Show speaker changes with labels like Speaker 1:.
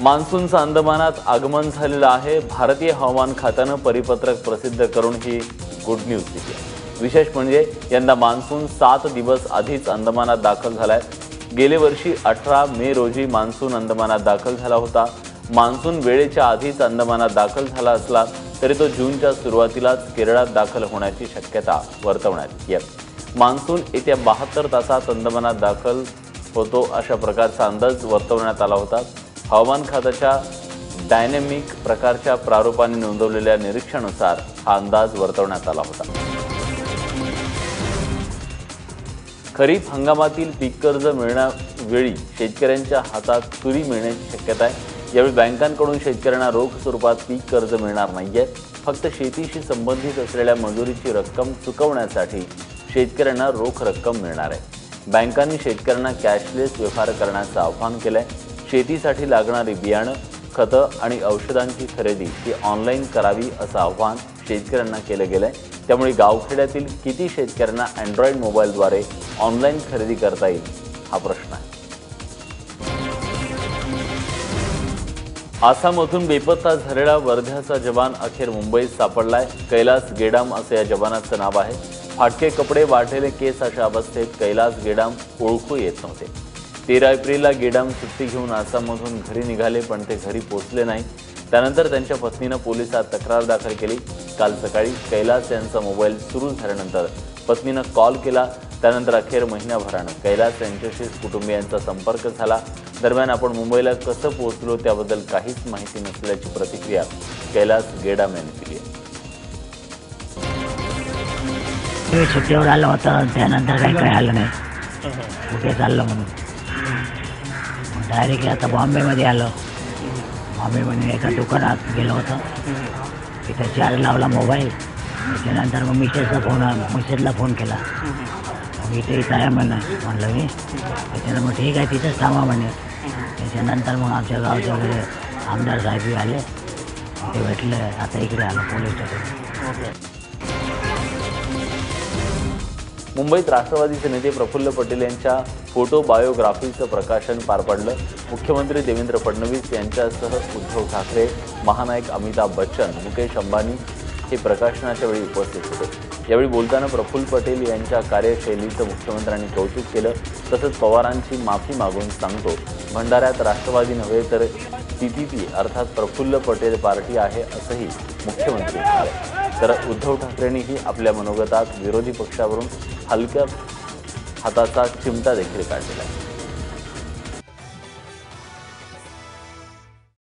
Speaker 1: मान्सूनचं अंदमानात आगमन झालेलं आहे. भारतीय हवामान खात्यानं परिपत्रक प्रसिद्ध करून ही गुड न्यूज दिली विशेष म्हणजे यंदा मान्सून सात दिवस आधीच अंदमानात दाखल झालाय. गेले वर्षी अठरा मे रोजी मान्सून अंदमानात दाखल झाला होता. मान्सून वेळेच्या आधीच अंदमानात दाखल झाला असला तरी तो जूनच्या सुरुवातीलाच केरळात दाखल होण्याची शक्यता वर्तवण्यात येत मान्सून येत्या बहात्तर तासात अंदमानात दाखल होतो अशा प्रकारचा अंदाज वर्तवण्यात आला होता. हवामान खात्याच्या डायनॅमिक प्रकारच्या प्रारूपाने नोंदवलेल्या निरीक्षणानुसार हा अंदाज वर्तवण्यात आला होता. खरीप हंगामातील पीक कर्ज मिळण्यावेळी शेतकऱ्यांच्या हातात तुरी मिळण्याची शक्यता आहे. यावेळी बँकांकडून शेतकऱ्यांना रोख स्वरूपात पीक कर्ज मिळणार नाहीये. फक्त शेतीशी संबंधित असलेल्या मजुरीची रक्कम चुकवण्यासाठी शेतकऱ्यांना रोख रक्कम मिळणार आहे. बँकांनी शेतकऱ्यांना कॅशलेस व्यवहार करण्याचं आवाहन आहे शेतीसाठी लागणारी बियाणं खतं आणि औषधांची खरेदी ही ऑनलाईन करावी असं आव्हान शेतकऱ्यांना केलं गेलंय. त्यामुळे गावखेड्यातील किती शेतकऱ्यांना अँड्रॉइड मोबाईलद्वारे ऑनलाईन खरेदी करता येईल हा प्रश्न आहे. आसाममधून बेपत्ता झालेला वर्ध्याचा जवान अखेर मुंबईत सापडलाय. कैलास गेडाम असं या जवानाचं नाव आहे. फाटके कपडे वाढलेले केस अशा अवस्थेत कैलास गेडाम ओळखू येत नव्हते. तेरा एप्रिलला गेडाम सुट्टी घेऊन आसाममधून घरी निघाले पण ते घरी पोचले नाही. त्यानंतर त्यांच्या पत्नीनं पोलिसात तक्रार दाखल केली. काल सकाळी कैलास यांचा मोबाईल सुरू झाल्यानंतर पत्नीनं कॉल केला. त्यानंतर अखेर महिनाभरानं कैलास यांच्याशी कुटुंबियांचा संपर्क झाला. दरम्यान आपण मुंबईला कसं पोहोचलो त्याबद्दल काहीच माहिती नसल्याची प्रतिक्रिया कैलास गेडाम यांनी दिली
Speaker 2: सुट्टीवर आलो होतो त्यानंतर काही काही आलं नाही कुठे चाललं म्हणून? डायरेक्ट आता बॉम्बेमध्ये आलो. बॉम्बेमध्ये एका दुकानात गेलो होतो. तिथे चार्ज लावला मोबाईल. त्याच्यानंतर मग मिसेसचा फोन मिसेसला फोन केला. मग इथे इथं आहे म्हणा म्हणलं मी. त्याच्यानं मग ठीक आहे तिथंच थांबा म्हणे. त्याच्यानंतर मग आमच्या गावचे वगैरे आमदार साहेबी आले. ते भेटले. आता इकडे आलो पोलीस स्टेशन
Speaker 1: मुंबईत राष्ट्रवादीचे नेते प्रफुल्ल पटेल यांच्या फोटो बायोग्राफीचं प्रकाशन पार पडलं. मुख्यमंत्री देवेंद्र फडणवीस यांच्यासह उद्धव ठाकरे महानायक अमिताभ बच्चन मुकेश अंबानी हे प्रकाशनाच्या वेळी उपस्थित होते. यावेळी बोलताना प्रफुल्ल पटेल यांच्या कार्यशैलीचं मुख्यमंत्र्यांनी कौतुक केलं. तसंच पवारांची माफी मागून सांगतो. भंडाऱ्यात राष्ट्रवादी नव्हे तर पीपीपी अर्थात प्रफुल्ल पटेल पार्टी आहे असंही मुख्यमंत्री म्हणाले. तर उद्धव ठाकरेंनीही आपल्या मनोगतात विरोधी पक्षावरून हलक्या हाताचा चिमटा देखील काढलेला आहे.